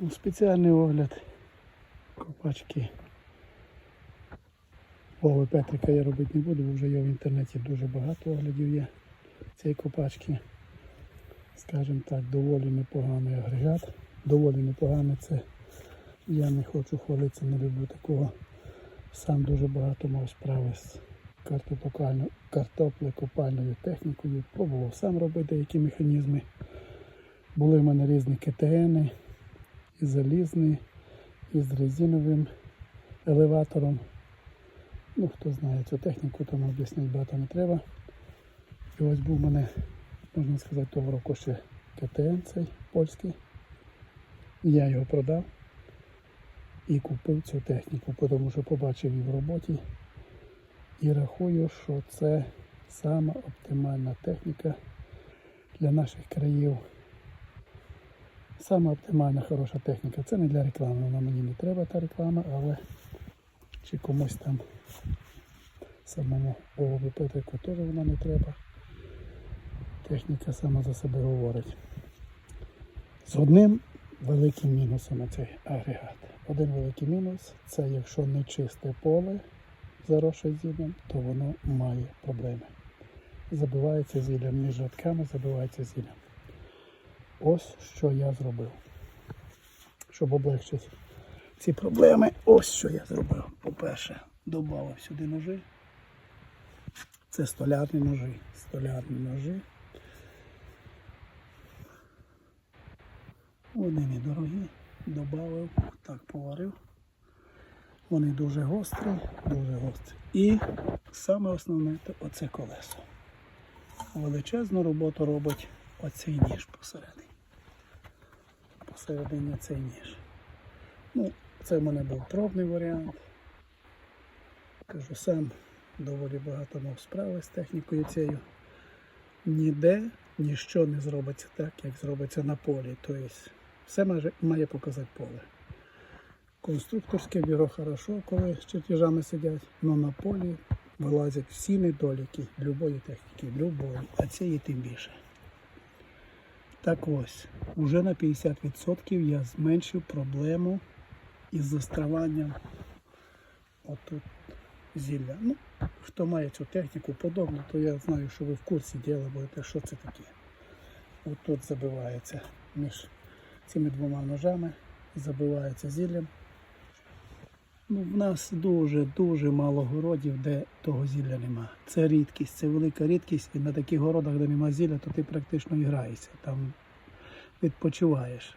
Ну, Спеціальний огляд копачки. Вови Петрика я робити не буду, бо вже є в інтернеті дуже багато оглядів є цієї копачки. Скажімо так, доволі непоганий агрегат. Доволі непоганий це. Я не хочу хвалитися, не люблю такого. Сам дуже багато мав справи з картоплекопальною технікою. Пробував сам робити деякі механізми. Були в мене різні КТН, і залізний, і з резиновим елеватором. Ну, хто знає цю техніку, там об'яснити багато не треба. І ось був у мене, можна сказати, того року ще КТН цей польський. Я його продав і купив цю техніку, тому що побачив її в роботі. І рахую, що це сама оптимальна техніка для наших країв. Сама оптимальна хороша техніка. Це не для реклами, вона мені не треба та реклама, але чи комусь там самому Богу Петрику теж вона не треба. Техніка сама за себе говорить. З одним великим мінусом цей агрегат. Один великий мінус це якщо не чисте поле заросше зіллям, то воно має проблеми. Забивається зіллям між рядками, забивається зіллям. Ось що я зробив. Щоб облегчити ці проблеми, ось що я зробив. По-перше, додав сюди ножи. Це столярні ножі. Столярні ножі. Вони недорогі. Добавив, так поварив. Вони дуже гострі, дуже гострі. І саме основне це оце колесо. Величезну роботу робить оцей ніж посередині. Посередині цей ніж. Ну, це в мене був пробний варіант. Кажу, сам доволі багато мав справи з технікою цією. Ніде ніщо не зробиться так, як зробиться на полі. Тобто все має, має показати поле. Конструкторське бюро хорошо, коли з чертежами сидять, але на полі вилазять всі недоліки любої техніки, любої, а цієї тим більше. Так ось, уже на 50% я зменшив проблему із застраванням отут зілля. Ну, хто має цю техніку подобну, то я знаю, що ви в курсі діла будете, що це таке. Отут забивається між цими двома ножами, забивається зіллям. Ну, в нас дуже-дуже мало городів, де того зілля нема. Це рідкість, це велика рідкість, і на таких городах, де нема зілля, то ти практично граєшся, там відпочиваєш.